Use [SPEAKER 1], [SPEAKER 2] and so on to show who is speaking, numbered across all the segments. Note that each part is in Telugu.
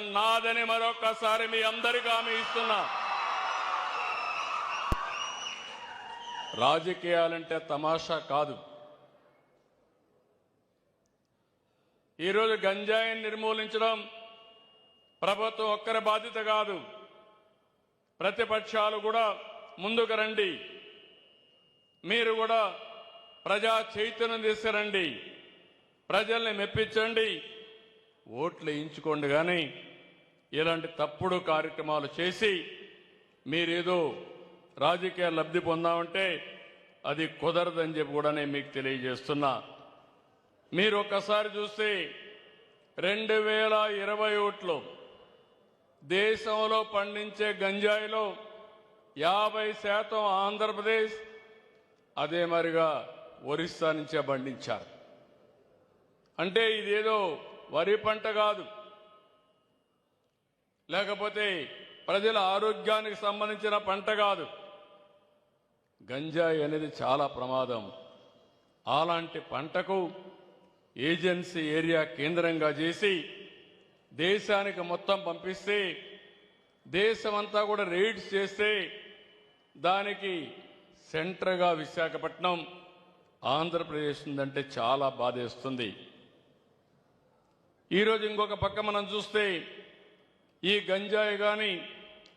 [SPEAKER 1] నాదని మరొకసారి మీ అందరికీ హామీ ఇస్తున్నా. రాజకీయాలంటే తమాషా కాదు. ఈరోజు గంజాయిని నిర్మూలించడం ప్రభుత్వం ఒక్కరి బాధ్యత కాదు. ప్రతిపక్షాలు కూడా ముందుకు రండి. మీరు కూడా ప్రజా చైతన్యం తీసుకురండి. ప్రజల్ని మెప్పించండి. ఓట్లు వేయించుకోండి కానీ ఇలాంటి తప్పుడు కార్యక్రమాలు చేసి మీరేదో రాజకీయ లబ్ధి పొందామంటే అది కుదరదని చెప్పి కూడా నేను మీకు తెలియజేస్తున్నా. మీరు ఒక్కసారి చూస్తే రెండు వేల ఇరవై ఒకటిలో దేశంలో పండించే గంజాయిలో యాభై శాతం ఆంధ్రప్రదేశ్ అదే మరిగా ఒరిస్సా నుంచే పండించారు. అంటే ఇదేదో వరి పంట కాదు. లేకపోతే ప్రజల ఆరోగ్యానికి సంబంధించిన పంట కాదు. గంజాయి అనేది చాలా ప్రమాదం. అలాంటి పంటకు ఏజెన్సీ ఏరియా కేంద్రంగా చేసి దేశానికి మొత్తం పంపిస్తే దేశమంతా కూడా రైడ్స్ చేస్తే దానికి సెంటర్గా విశాఖపట్నం ఆంధ్రప్రదేశ్ ఉందంటే చాలా బాధేస్తుంది. ఈరోజు ఇంకొక పక్క మనం చూస్తే ఈ గంజాయి కానీ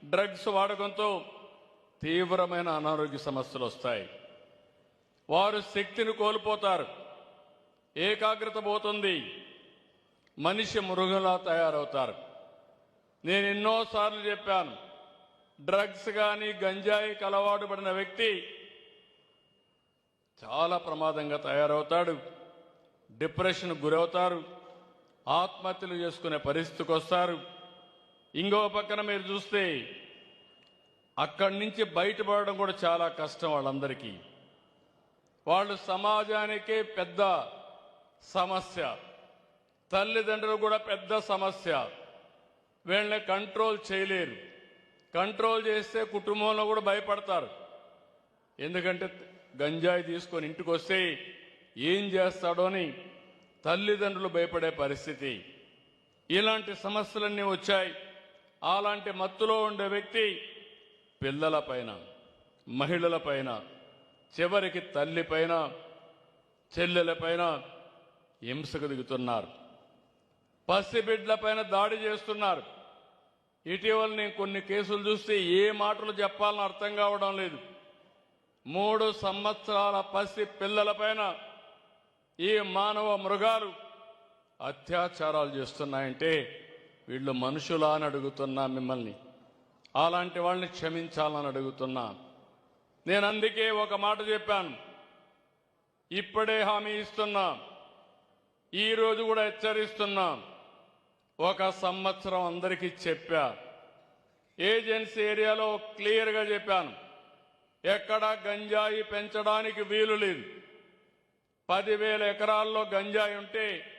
[SPEAKER 1] డ్రగ్స్ వాడకంతో తీవ్రమైన అనారోగ్య సమస్యలు వస్తాయి. వారు శక్తిని కోల్పోతారు. ఏకాగ్రత పోతుంది. మనిషి మృగంలా తయారవుతారు. నేను ఎన్నోసార్లు చెప్పాను డ్రగ్స్ కానీ గంజాయికి అలవాటు పడిన వ్యక్తి చాలా ప్రమాదంగా తయారవుతాడు. డిప్రెషన్ గురవుతారు. ఆత్మహత్యలు చేసుకునే పరిస్థితికి వస్తారు. ఇంకో పక్కన మీరు చూస్తే అక్కడి నుంచి బయటపడడం కూడా చాలా కష్టం వాళ్ళందరికీ. వాళ్ళు సమాజానికే పెద్ద సమస్య. తల్లిదండ్రులు కూడా పెద్ద సమస్య. వీళ్ళని కంట్రోల్ చేయలేరు. కంట్రోల్ చేస్తే కుటుంబంలో కూడా భయపడతారు. ఎందుకంటే గంజాయి తీసుకొని ఇంటికి వస్తే ఏం చేస్తాడో అని తల్లిదండ్రులు భయపడే పరిస్థితి. ఇలాంటి సమస్యలన్నీ వచ్చాయి. అలాంటి మత్తులో ఉండే వ్యక్తి పిల్లలపైన మహిళలపైన చివరికి తల్లిపైన చెల్లెలపైన హింసకు దిగుతున్నారు. పసిబిడ్లపైన దాడి చేస్తున్నారు. ఇటీవల నేను కొన్ని కేసులు చూస్తే ఏ మాటలు చెప్పాలని అర్థం కావడం లేదు. మూడు సంవత్సరాల పసి పిల్లలపైన ఈ మానవ మృగాలు అత్యాచారాలు చేస్తున్నాయంటే వీళ్ళు మనుషులా అని అడుగుతున్నా మిమ్మల్ని. అలాంటి వాళ్ళని క్షమించాలని అడుగుతున్నా. నేను అందుకే ఒక మాట చెప్పాను. ఇప్పుడే హామీ ఇస్తున్నా. ఈ రోజు కూడా హెచ్చరిస్తున్నా. ఒక సంవత్సరం అందరికీ చెప్పా. ఏజెన్సీ ఏరియాలో క్లియర్గా చెప్పాను. ఎక్కడా గంజాయి పెంచడానికి వీలు లేదు. పదివేల ఎకరాల్లో గంజాయి ఉంటే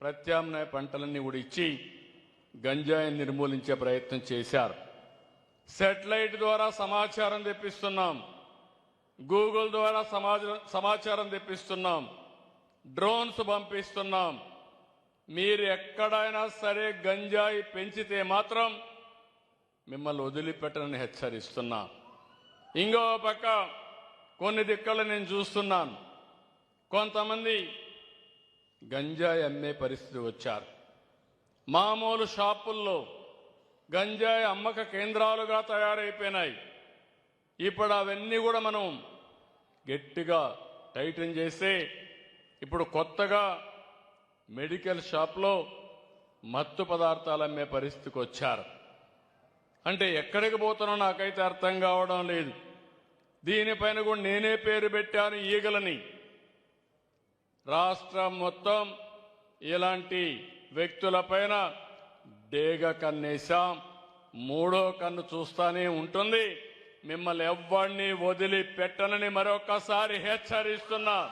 [SPEAKER 1] ప్రత్యామ్నాయ పంటలన్నీ కూడా ఇచ్చి గంజాయిని నిర్మూలించే ప్రయత్నం చేశారు. సెటిలైట్ ద్వారా సమాచారం తెప్పిస్తున్నాం. గూగుల్ ద్వారా సమాజ సమాచారం తెప్పిస్తున్నాం. డ్రోన్స్ పంపిస్తున్నాం. మీరు ఎక్కడైనా సరే గంజాయి పెంచితే మాత్రం మిమ్మల్ని వదిలిపెట్టనని హెచ్చరిస్తున్నా. ఇంకో పక్క కొన్ని దిక్కలు నేను చూస్తున్నాను. కొంతమంది గంజాయి అమ్మే పరిస్థితి వచ్చారు. మామూలు షాపుల్లో గంజాయి అమ్మక కేంద్రాలుగా తయారైపోయినాయి. ఇప్పుడు అవన్నీ కూడా మనం గట్టిగా టైటన్ చేస్తే ఇప్పుడు కొత్తగా మెడికల్ షాప్లో మత్తు పదార్థాలు అమ్మే పరిస్థితికి వచ్చారు. అంటే ఎక్కడికి పోతున్నా నాకైతే అర్థం కావడం లేదు. దీనిపైన కూడా నేనే పేరు పెట్టాను ఈగలని. రాష్ట్రం మొత్తం ఇలాంటి వ్యక్తులపైన డేగ కన్నేశాం మూడో కన్ను చూస్తానే ఉంటుంది. మిమ్మల్ని ఎవ్వడిని వదిలి పెట్టనని మరొకసారి హెచ్చరిస్తున్నా.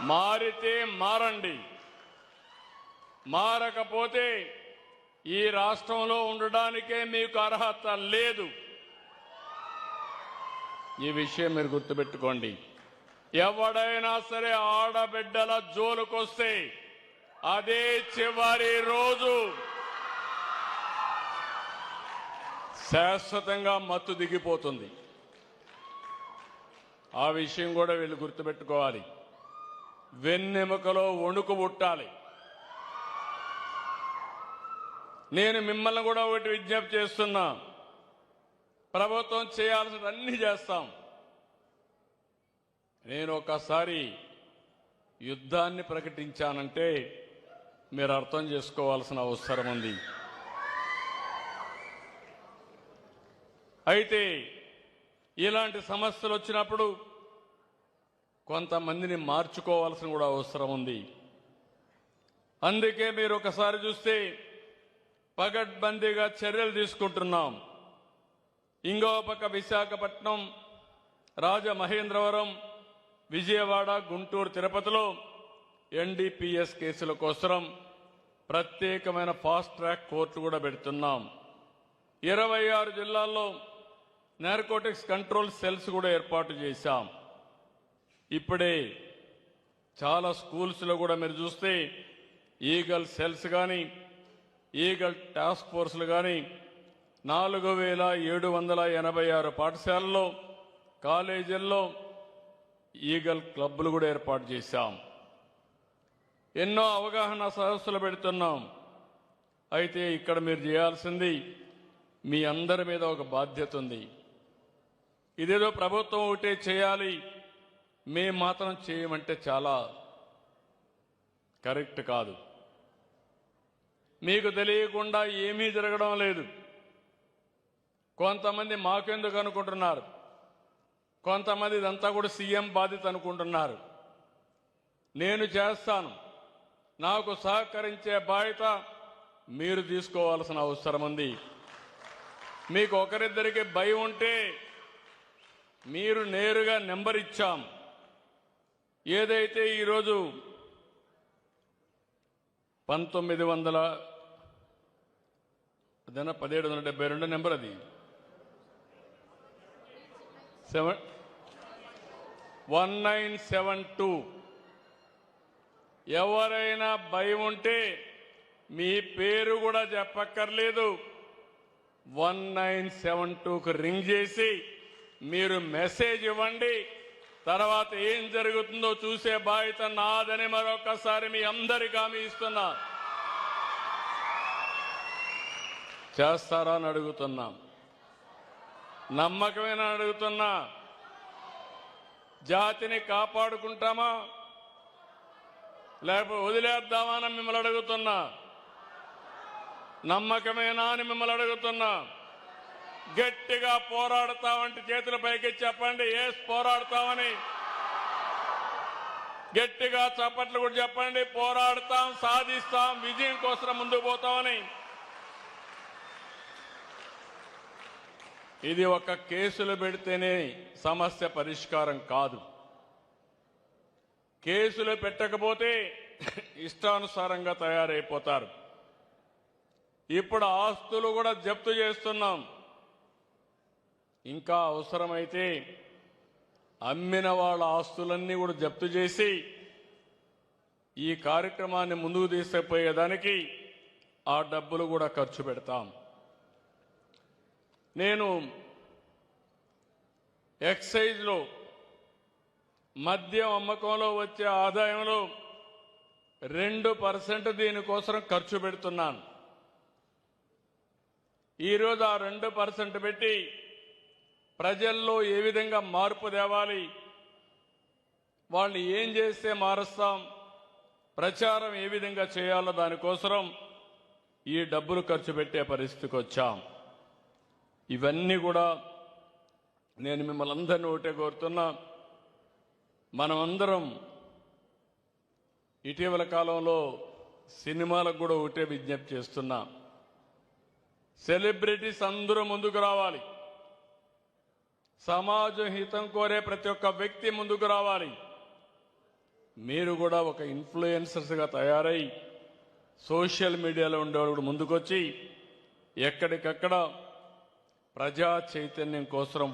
[SPEAKER 1] మారితే మారండి. మారకపోతే ఈ రాష్ట్రంలో ఉండడానికే మీకు అర్హత లేదు. ఈ విషయం మీరు గుర్తుపెట్టుకోండి. ఎవడైనా సరే ఆడబిడ్డల జోలుకొస్తే అదే చివరి రోజు. శాశ్వతంగా మత్తు దిగిపోతుంది. ఆ విషయం కూడా వీళ్ళు గుర్తుపెట్టుకోవాలి. వెన్నెముకలో వణుకు పుట్టాలి. నేను మిమ్మల్ని కూడా ఒకటి విజ్ఞప్తి చేస్తున్నా. ప్రభుత్వం చేయాల్సిన అన్ని చేస్తాం. నేను ఒకసారి యుద్ధాన్ని ప్రకటించానంటే మీరు అర్థం చేసుకోవాల్సిన అవసరం ఉంది. అయితే ఇలాంటి సమస్యలు వచ్చినప్పుడు కొంతమందిని మార్చుకోవాల్సిన కూడా అవసరం ఉంది. అందుకే మీరు ఒకసారి చూస్తే పగడ్బందీగా చర్యలు తీసుకుంటున్నాం. ఇంకో పక్క విశాఖపట్నం రాజమహేంద్రవరం విజయవాడ గుంటూరు తిరుపతిలో ఎన్డీపీఎస్ కేసుల కోసం ప్రత్యేకమైన ఫాస్ట్ ట్రాక్ కోర్టు కూడా పెడుతున్నాం. ఇరవై ఆరు జిల్లాల్లో నార్కోటిక్స్ కంట్రోల్ సెల్స్ కూడా ఏర్పాటు చేశాం. ఇప్పుడే చాలా స్కూల్స్లో కూడా మీరు చూస్తే ఈగల్ సెల్స్ కానీ ఈగల్ టాస్క్ ఫోర్స్లు కానీ నాలుగు వేల ఏడు వందల ఎనభై ఆరు పాఠశాలల్లో కాలేజీల్లో ఈగల్ క్లబ్లు కూడా ఏర్పాటు చేశాం. ఎన్నో అవగాహన సదస్సులు పెడుతున్నాం. అయితే ఇక్కడ మీరు చేయాల్సింది మీ అందరి మీద ఒక బాధ్యత ఉంది. ఇదేదో ప్రభుత్వం ఒకటే చేయాలి మేం మాత్రం చేయమంటే చాలా కరెక్ట్ కాదు. మీకు తెలియకుండా ఏమీ జరగడం లేదు. కొంతమంది మాకెందుకు అనుకుంటున్నారు? కొంతమంది ఇదంతా కూడా సీఎం బాధ్యత అనుకుంటున్నారు. నేను చేస్తాను. నాకు సహకరించే బాధ్యత మీరు తీసుకోవాల్సిన అవసరం ఉంది. మీకు ఒకరిద్దరికి భయం ఉంటే మీరు నేరుగా నెంబర్ ఇచ్చాం. ఏదైతే ఈరోజు పంతొమ్మిది వందల అదేనా పదిహేడు వందల డెబ్బై రెండు నెంబర్ అది. Seven one nine seven two. ఎవరైనా భయం ఉంటే మీ పేరు కూడా చెప్పక్కర్లేదు. వన్ నైన్ సెవెన్ టూకు రింగ్ చేసి మీరు మెసేజ్ ఇవ్వండి. తర్వాత ఏం జరుగుతుందో చూసే బాధ్యత నాదని మరొకసారి మీ అందరికీ హామీ ఇస్తున్నా. చేస్తారా అని అడుగుతున్నాం. నమ్మకమేనా అడుగుతున్నా. జాతిని కాపాడుకుంటామా? లేకపోతే వదిలేద్దామా అని మిమ్మల్ని అడుగుతున్నా. నమ్మకమేనా అని మిమ్మల్ని అడుగుతున్నా. గట్టిగా పోరాడతామంటే చేతుల పైకి చెప్పండి ఏ పోరాడతామని. గట్టిగా చప్పట్లు కూడా చెప్పండి పోరాడతాం సాధిస్తాం విజయం కోసం ముందుకు పోతామని. ఇది ఒక కేసులు పెడితేనే సమస్య పరిష్కారం కాదు. కేసులు పెట్టకపోతే ఇష్టానుసారంగా తయారైపోతారు. ఇప్పుడు ఆస్తులు కూడా జప్తు చేస్తున్నాం. ఇంకా అవసరమైతే అమ్మిన వాళ్ళ ఆస్తులన్నీ కూడా జప్తు చేసి ఈ కార్యక్రమాన్ని ముందుకు తీసుకుపోయేదానికి ఆ డబ్బులు కూడా ఖర్చు పెడతాం. నేను ఎక్సైజ్లో మద్యం అమ్మకంలో వచ్చే ఆదాయంలో రెండు పర్సెంట్ దీనికోసం ఖర్చు పెడుతున్నాను. ఈరోజు ఆ రెండు పర్సెంట్ పెట్టి ప్రజల్లో ఏ విధంగా మార్పు తేవాలి వాళ్ళని ఏం చేస్తే మారుస్తాం ప్రచారం ఏ విధంగా చేయాలో దానికోసం ఈ డబ్బులు ఖర్చు పెట్టే పరిస్థితికి వచ్చాం. ఇవన్నీ కూడా నేను మిమ్మల్ని అందరినీ ఒకటే కోరుతున్నా. మనమందరం ఇటీవల కాలంలో సినిమాలకు కూడా ఒకటే విజ్ఞప్తి చేస్తున్నా. సెలబ్రిటీస్ అందరూ ముందుకు రావాలి. సమాజం హితం కోరే ప్రతి ఒక్క వ్యక్తి ముందుకు రావాలి. మీరు కూడా ఒక ఇన్ఫ్లుయెన్సర్స్గా తయారై సోషల్ మీడియాలో ఉండేవాళ్ళు కూడా ముందుకొచ్చి ఎక్కడికక్కడ ప్రజా చైతన్యం కోసం